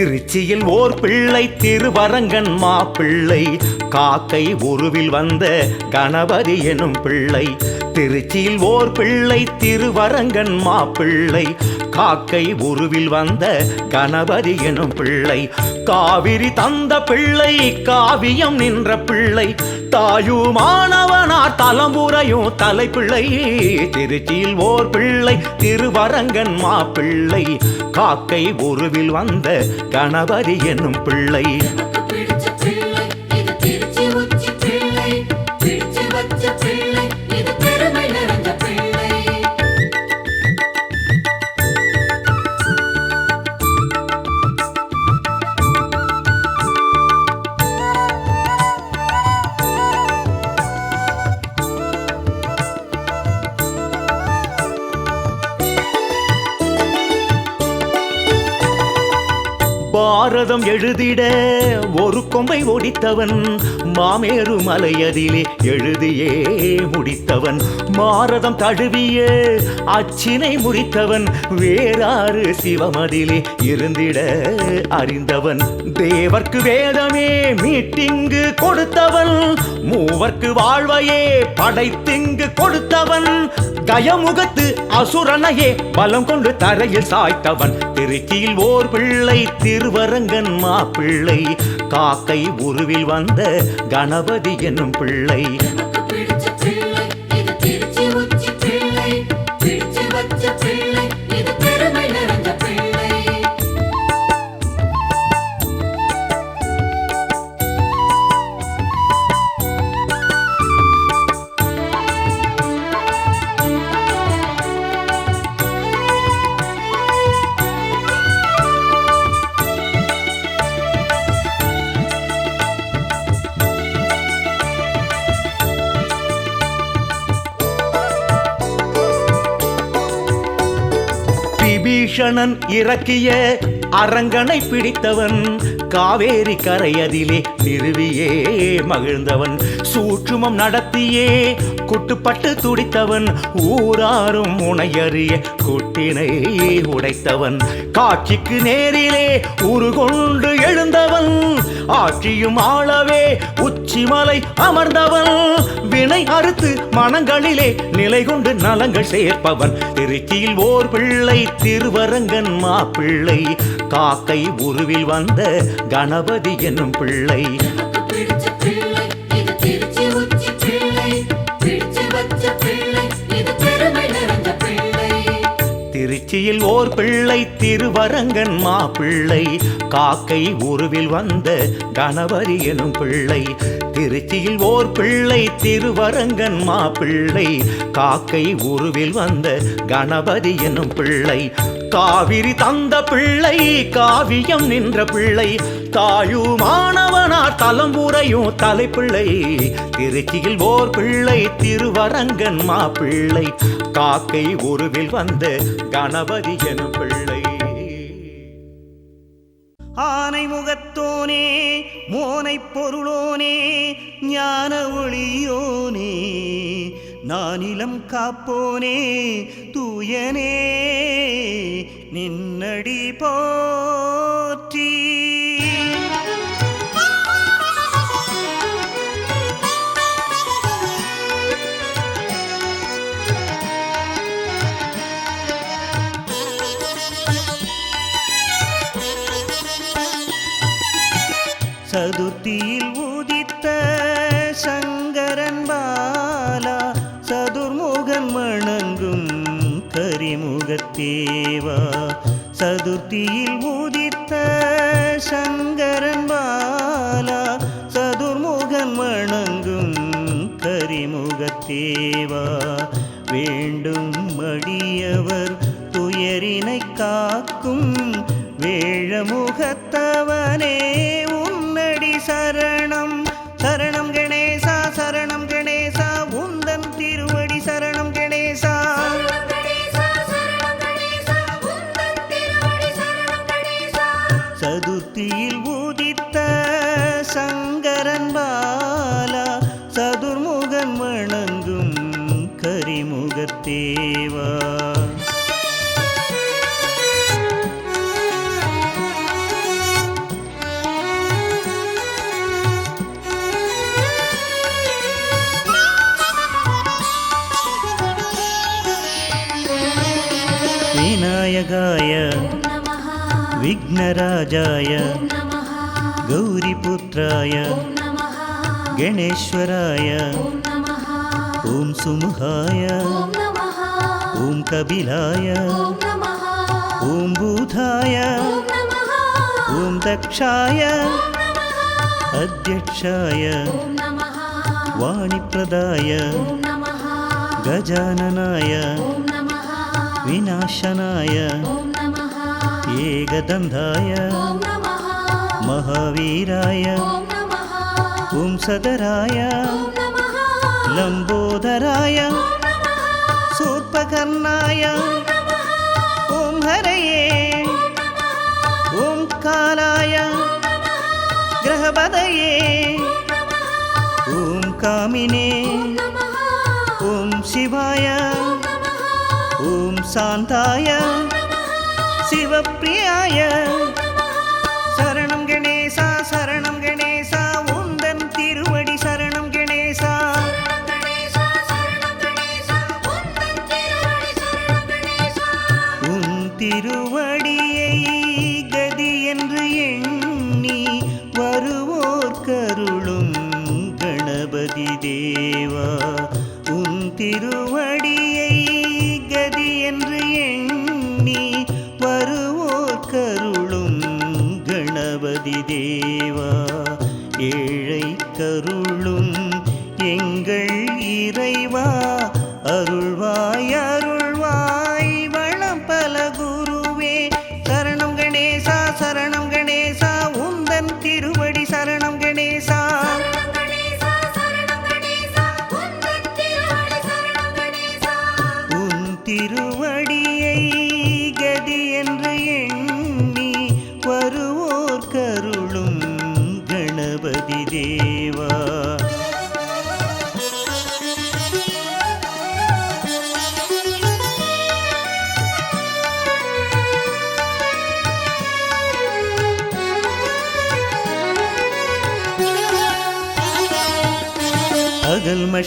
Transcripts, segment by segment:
திருச்சியில் ஓர் பிள்ளை திருவரங்கன் மாப்பிள்ளை காக்கை உருவில் வந்த கணபதி எனும் பிள்ளை. திருச்சியில் ஓர் பிள்ளை திருவரங்கன் மாப்பிள்ளை காக்கை உருவில் வந்த கணபதி எனும் பிள்ளை காவிரி தந்த பிள்ளை காவியம் நின்ற பிள்ளை தாயுமானவனார் தலம்புரையும் தலைப்பிள்ளை திருச்சியில் ஓர் பிள்ளை திருவரங்கன் மாப்பிள்ளை காக்கை உருவில் வந்த கணபதி என்னும் பிள்ளை. கடிதம் எழுதிட ஒரு கொம்பை ஒடித்தவன் மாமேரு மலையதிலே எழுதியே முடித்தவன். மாரதம் தழுவிய அச்சினை முறித்தவன் வேறாறு சிவமதிலே இருந்திட அறிந்தவன். தேவர்க்கு வேதமே மீட்டிங்கு கொடுத்தவன் மூவர்க்கு வாழ்வையே படைத்திங்கு கொடுத்தவன். கயமுகத்து அசுரனையே பலம் கொண்டு தரையில் சாய்த்தவன். திருச்சியில் ஓர் பிள்ளை திருவரங்கன் மாப்பிள்ளை காக்க உருவில் வந்த கணபதி என்னும் பிள்ளை விபீஷணன் இறக்கிய அரங்கனை பிடித்தவன் காவேரி கரையதிலே நிறுவியே மகிழ்ந்தவன். சூற்றுமம் நடத்தியே குட்டுப்பட்டு துடித்தவன். ஊராரும் முனையறிய குட்டினை உடைத்தவன். காட்சிக்கு நேரிலே உருகொண்டு எழுந்தவன். ஆட்சியும் ஆளவே உச்சிமலை அமர்ந்தவன். வினை அறுத்து மனங்களிலே நிலை கொண்டு நலங்கள் சேர்ப்பவன். திருச்சியில் ஓர் பிள்ளை திருவரங்கன் மாப்பிள்ளை. காக்கை உருவில் வந்த கணபதி என்னும் பிள்ளை. திருச்சியில் ஓர் பிள்ளை திருவரங்கன் மா பிள்ளை. காக்கை உருவில் வந்த கணபதி எனும் பிள்ளை. திருச்சியில் ஓர் பிள்ளை திருவரங்கன் மா பிள்ளை. காக்கை உருவில் வந்த கணபதி எனும் பிள்ளை. காவிரி தந்த பிள்ளை காவியம் நின்ற பிள்ளை தாயு மாணவனார் தலம்புரையும் தலைப்பிள்ளை திருச்சியில் ஓர் பிள்ளை திருவரங்கன் மாப்பிள்ளை காக்கை உருவில் வந்த கணபதி எனும் பிள்ளை. ஆனை முகத்தோனே மோனை பொருளோனே ஞான ஒளியோனே நானிலம் காப்போனே தூயனே நின்னடி போற்றி சதுர்த்தியில் கரிமுகத்தேவா சதுர்த்தியில் உதித்த சங்கரன் பாலா சதுர்முகன் வணங்கும் கரிமுகத்தேவா. வேண்டும் மடியவர் துயரினை காக்கும் வேழமுகத்தவனே உன்னடி சர विघ्नराजाय गौरीपुत्राय गणेश्वराय ॐ सुमुहाय ॐ कबिलाय ॐ बुधाय ॐ दक्षाय अध्यक्षाय वाणिप्रदाय गजाननाय विनाशनाय ஏகதந்தாய மகாவீராய பும்சதராய லம்போதராய சூர்பகர்ணாய ஓம் ஹரையே ஓம் காலாய கிரகபதையே ஓம் காமினே ஓம் சிவாய ஓம் சாந்தாய சிவப்பிரியாய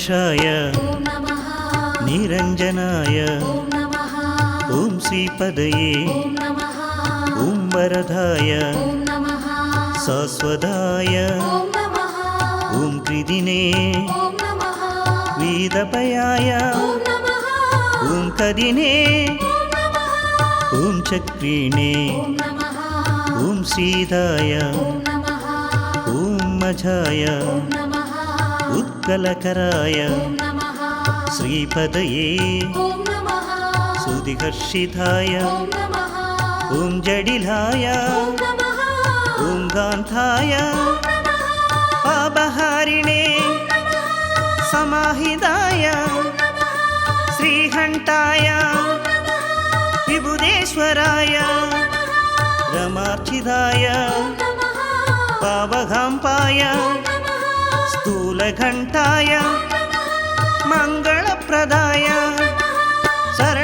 निरङ्कुशाय निरंजनाय ओम श्रीपदये ओम वरदाय शाश्वताय। ओम कृदिने वेदपयाय। ओम कदिने ओम चक्रिणे ओम सीताय ओम मझाय मङ्गलकराय श्रीपदये सुदिहर्षिताय ॐ जडिलाय ॐ गान्धाय पापहारिणे समाहिताय श्रीघण्टाय विबुधेश्वराय रमार्चिताय पावघाम्पाय స్థూలఘంటాయ మంగళప్రదాయ శరణ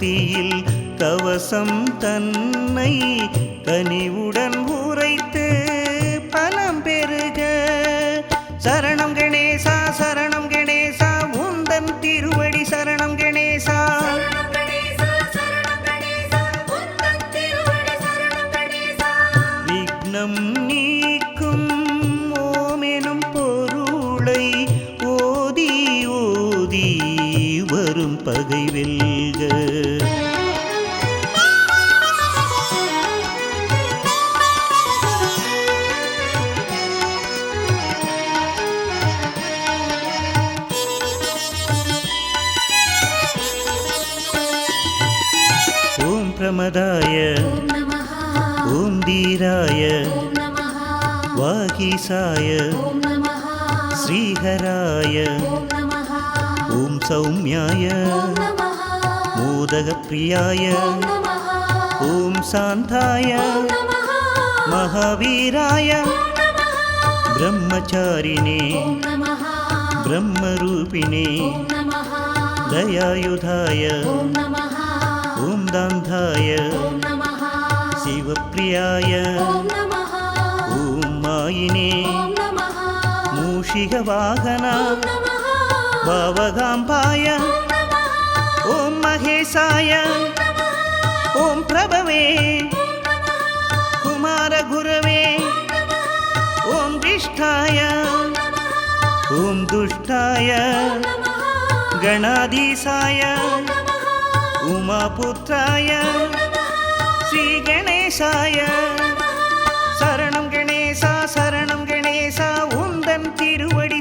பக்தியில் கவசம் தன்னை கனிவுடன் गणेशाय श्रीहराय ॐ सौम्याय मोदकप्रियाय ॐ शान्ताय महावीराय ब्रह्मचारिणे ब्रह्मरूपिणे दयायुधाय ॐ दान्धाय शिवप्रियाय ஓம் நமः ॐ मायिने ஓம் நமः मूषिकवाहना ஓம் நமः भावगाम्बाय ॐ महेशाय ॐ प्रभवे कुमारगुरवे ॐ विष्ठाय ॐ दुष्टाय गणाधीशाय उमापुत्राय श्रीगणेशाय உந்தன் திருவடி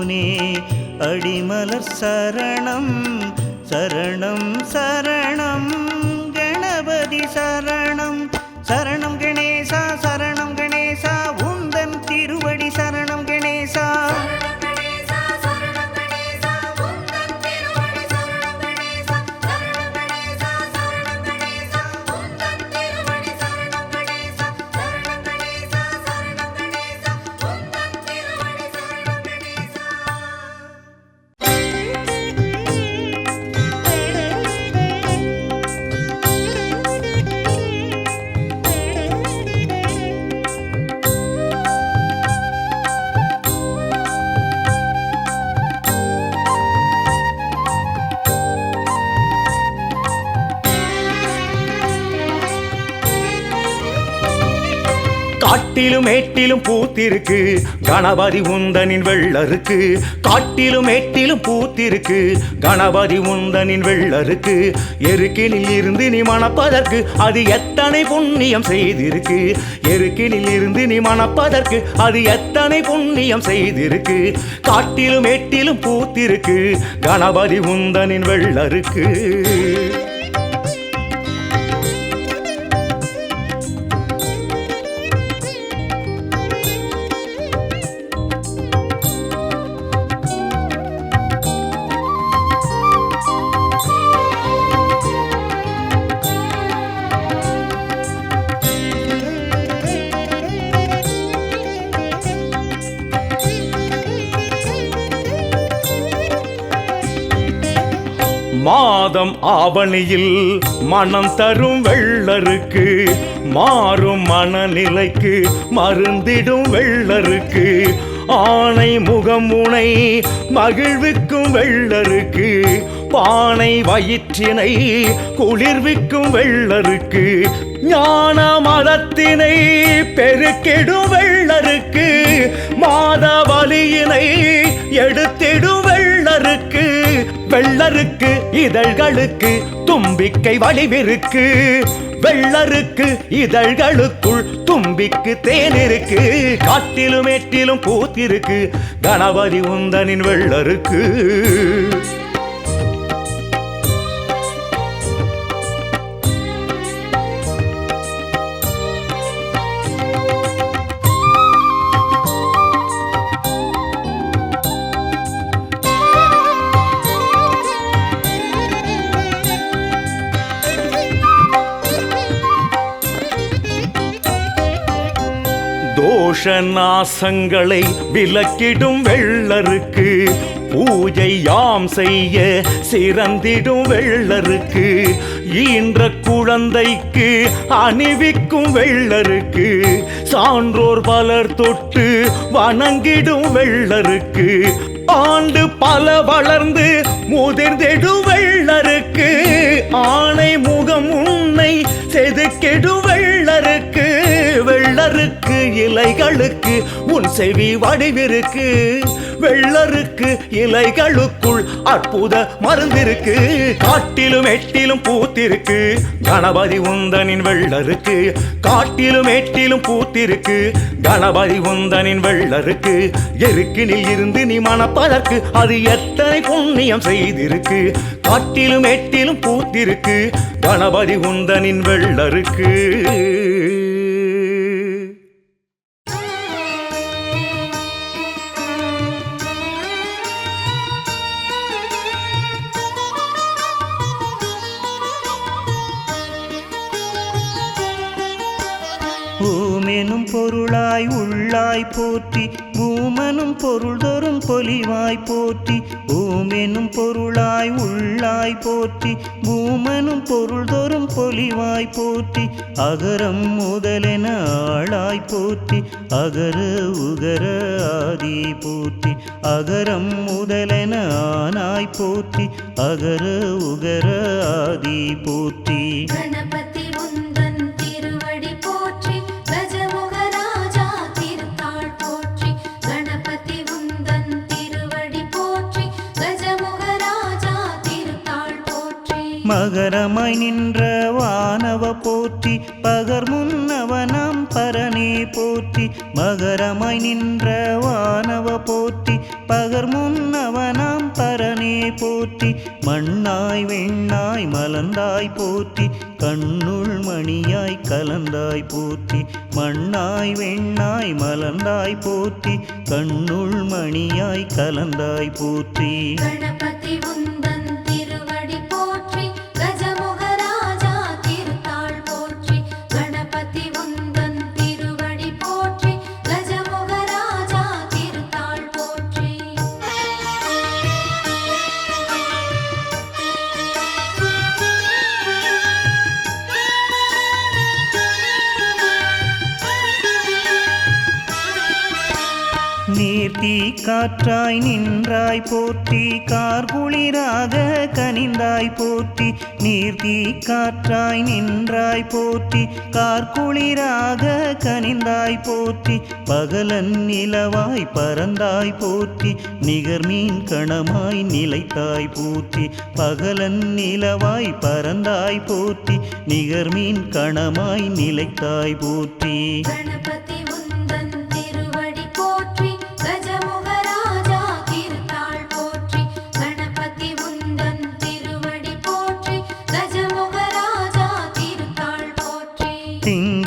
முனே அடிமலர் சரணம் சரணம் சரணம் கணபதி சரணம் சரணம் கணேச காட்டிலும் ஏட்டிலும் பூத்திருக்கு. கணபதி உந்தனின் வெள்ளருக்கு. காட்டிலும் ஏட்டிலும் பூத்திருக்கு. கணபதி உந்தனின் வெள்ளருக்கு. எருக்கினில் இருந்து நீ மணப்பதற்கு அது எத்தனை புண்ணியம் செய்திருக்கு. எருக்கினில் இருந்து நீ மணப்பதற்கு அது எத்தனை புண்ணியம் செய்திருக்கு. காட்டிலும் ஏட்டிலும் பூத்திருக்கு. கணபதி உந்தனின் வெள்ளருக்கு. மாதம் ஆவணியில் மனம் தரும் வெள்ளருக்கு மாறும் மனநிலைக்கு மருந்திடும் வெள்ளருக்கு. ஆணை முகமுனை மகிழ்விக்கும் வெள்ளருக்கு பானை வயிற்றினை குளிர்விக்கும் வெள்ளருக்கு. ஞான மதத்தினை பெருக்கிடும் வெள்ளருக்கு மாத வலியினை எடுத்திடும் வெள்ளருக்கு. வெள்ளருக்கு இதழ்களுக்கு தும்பிக்கை வடிவிருக்கு வெள்ளருக்கு இதழ்களுக்குள் தும்பிக்கு தேனிருக்கு. காட்டிலும் மேட்டிலும் பூத்திருக்கு. கணபதி உந்தனின் வெள்ளருக்கு. தோஷ நாசங்களை விலக்கிடும் வெள்ளருக்கு பூஜை யாம் செய்ய சிறந்திடும் வெள்ளருக்கு ஈன்ற குழந்தைக்கு அணிவிக்கும் வெள்ளருக்கு சான்றோர் பலர் தொட்டு வணங்கிடும் வெள்ளருக்கு ஆண்டு பல வளர்ந்து முதிர்ந்திடும் வெள்ளருக்கு ஆணை முகம் உன்னை செதுக்கிடும் வெள்ளருக்கு வெள்ளருக்கு இலைகளுக்கு உன் செவி வடிவிருக்கு. வெள்ளருக்கு இலைகளுக்குள் அற்புத மருந்திருக்கு. காட்டிலும் எட்டிலும் பூத்திருக்கு. கணபதி உந்தனின் வெள்ளருக்கு. காட்டிலும் எட்டிலும் பூத்திருக்கு. கணபதி உந்தனின் வெள்ளருக்கு. எருக்கினில் இருந்து நீ மணப்பதற்கு அது எத்தனை புண்ணியம் செய்திருக்கு. காட்டிலும் எட்டிலும் பூத்திருக்கு. கணபதி உந்தனின் வெள்ளருக்கு. பொருளாய் உள்ளாய் போற்றி பூமனும் பொருள்தொறும் பொலிவாய் போற்றி ஓமெனும் பொருளாய் உள்ளாய் போற்றி பூமனும் பொருள்தொறும் பொலிவாய் போற்றி அகரம் முதலென ஆளாய் போற்றி அகர உகர ஆதி போற்றி அகரம் முதலென ஆனாய் போற்றி அகர உகர ஆதி போற்றி. மகரமாய் நின்ற வானவ போற்றி பகர் முன்னவனாம் பரனே போற்றி. மகரமாய் நின்ற வானவ போற்றி பகர் முன்னவனாம் பரனே போற்றி. மண்ணாய் வெண்ணாய் மலர்ந்தாய் போற்றி. கண்ணுள் மணியாய் கலந்தாய் போற்றி. மண்ணாய் வெண்ணாய் மலர்ந்தாய் போற்றி. கண்ணுள் மணியாய் கலந்தாய் போற்றி. போற்றி காற்றாய் நின்றாய் போற்றி கார்குளிராக கனிந்தாய் போற்றி நீர்த்தி காற்றாய் நின்றாய் போற்றி கார்குளிராக கனிந்தாய் போற்றி பகலன் நிலவாய் பறந்தாய் போற்றி நிகர்மீன் கணமாய் நிலைத்தாய் போற்றி பகலன் நிலவாய் பறந்தாய் போற்றி நிகர்மீன் கணமாய் நிலைத்தாய் போற்றி.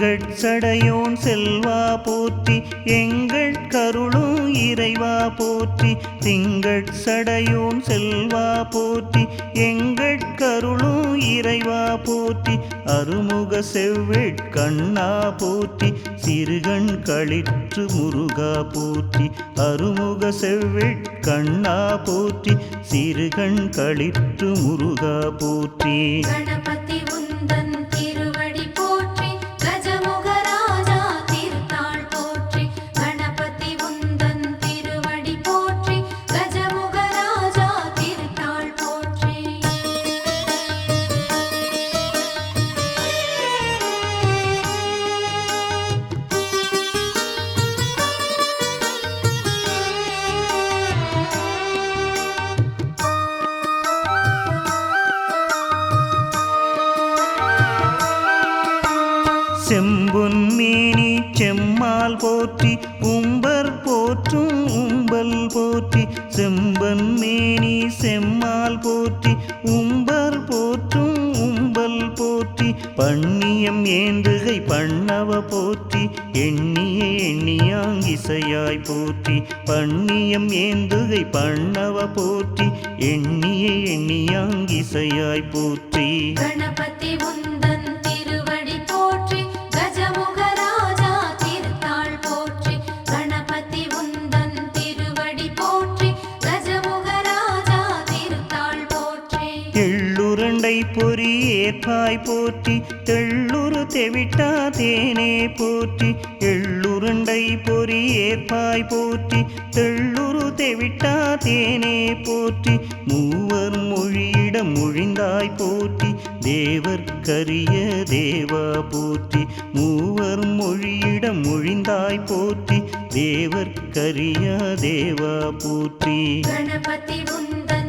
எங்கள் சடையோன் செல்வா போற்றி எங்கள் கருளும் இறைவா போற்றி திங்கள் சடையோன் செல்வா போற்றி எங்கள் கருளும் இறைவா போற்றி அருமுக செவ்வேட் கண்ணா போற்றி சிறுகண் களிற்று முருகா போற்றி அருமுக செவ்வேட் கண்ணா போற்றி சிறுகண் களிற்று முருகா போற்றி. ஏற்பாய் போற்றி தெள்ளுரு தெவிட்டா தேனே போற்றி எள்ளுருண்டை பொறி ஏற்பாய் போற்றி போற்றி தெள்ளுரு தெவிட்டா தேனே போற்றி மூவர் மொழியிடம் மொழிந்தாய் போற்றி தேவர் கரிய தேவா போற்றி மூவர் மொழியிடம் மொழிந்தாய் போற்றி தேவர் கரிய தேவா போற்றி. கணபதி உந்தன்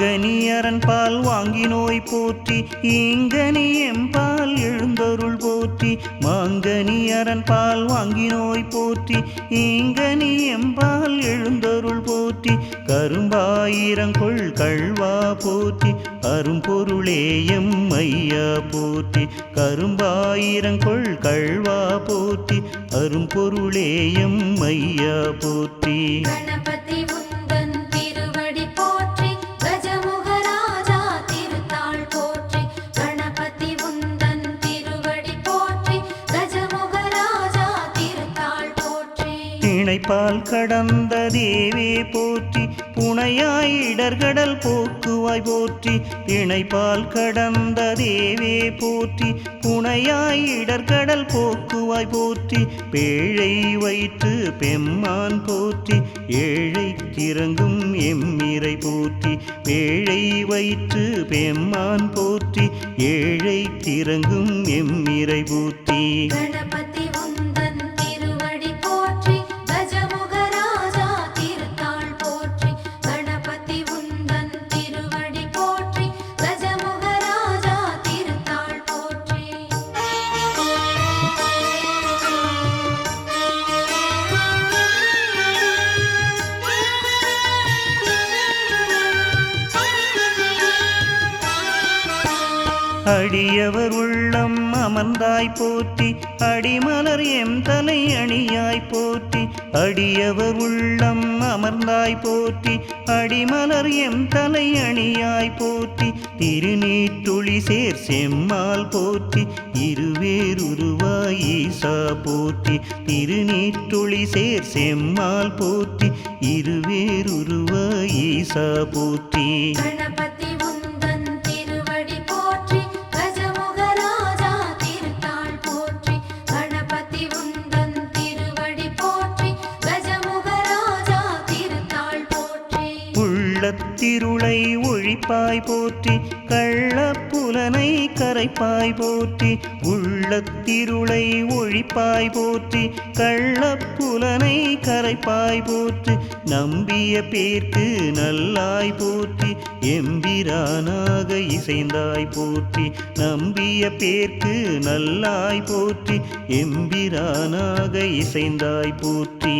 மாங்கனி அரண் பால் வாங்கி நோய் போற்றி ஈங்கனி எம்பால் எழுந்தருள் போற்றி. மாங்கனி அரண் பால் வாங்கி நோய் போற்றி ஈங்கனி எம்பால் எழுந்தருள் போற்றி. கரும்பாயிரங்கொள் கழ்வா போற்றி அரும்பொருளே எம் ஐயா போற்றி. கரும்பாயிரங்கொள் கழ்வா போற்றி அரும்பொருளே எம் ஐயா போற்றி. கணபதி திணைப்பால் கடந்த தேவே போற்றி புனையாய் இடர்கடல் போக்குவாய் போற்றி திணைப்பால் கடந்த தேவே போற்றி புனையாய் இடர்கடல் போக்குவாய் போற்றி பேழை வைத்து பெம்மான் போற்றி ஏழை கிறங்கும் எம்மிரை போற்றி பேழை வைத்து பெம்மான் போற்றி ஏழை கிறங்கும் எம்மிரை போற்றி. அடியவர் உள்ளம் அமர்ந்தாய் போற்றி அடிமலர் எம் தலை அணியாய் போற்றி அடியவர் உள்ளம் அமர்ந்தாய் போற்றி அடிமலர் எம் தலை அணியாய் போற்றி திருநீற்றுளி சேர் செம்மால் போற்றி இருவேருருவாய் ஈசா போற்றி திருநீற்றுளி சேர் செம்மால் போற்றி இருவேருருவாய் ஈசா போற்றி. உள்ளத்திருளை ஒழிப்பாய் போற்றி கள்ளப்புலனை கரைப்பாய் போற்றி உள்ளத்திருளை ஒழிப்பாய் போற்றி கள்ளப்புலனை கரைப்பாய் போற்றி நம்பிய பேர்க்கு நல்லாய் போற்றி எம்பிரானாக இசைந்தாய் போற்றி நம்பிய பேர்க்கு நல்லாய் போற்றி எம்பிரானாக இசைந்தாய் போற்றி.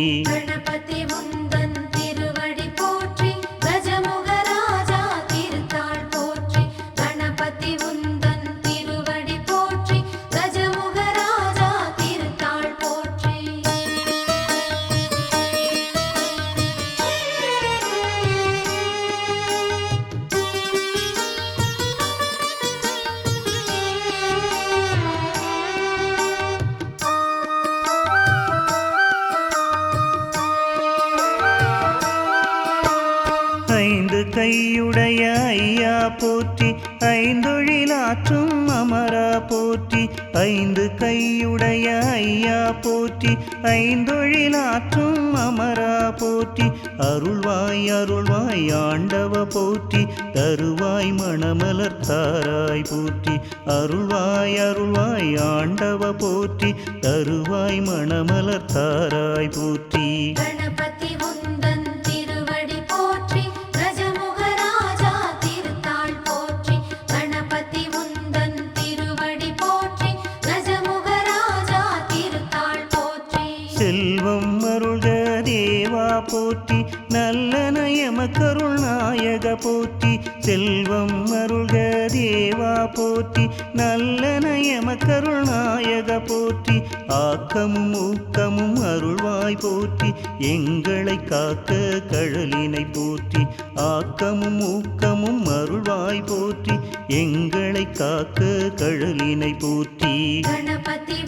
கையுடைய ஐயா போற்றி ஐந்தொழிலாற்றும் அமரா போற்றி ஐந்து கையுடைய ஐயா போற்றி ஐந்தொழிலாற்றும் அமரா போற்றி அருள்வாய் அருள்வாய் ஆண்டவ போற்றி தருவாய் மணமலர்த்தாராய் போற்றி அருள்வாய் அருள்வாய் ஆண்டவ போற்றி தருவாய் மணமலர்த்தாராய் போற்றி. கணபதி நல்ல நாயக போற்றி போற்றி நாயக போற்றி ஆக்கமும் ஊக்கமும் அருள்வாய் போற்றி எங்களை காக்க கழலினை போற்றி ஆக்கமும் ஊக்கமும் அருள்வாய் போற்றி எங்களை காக்க கழலினை போற்றி. கணபதி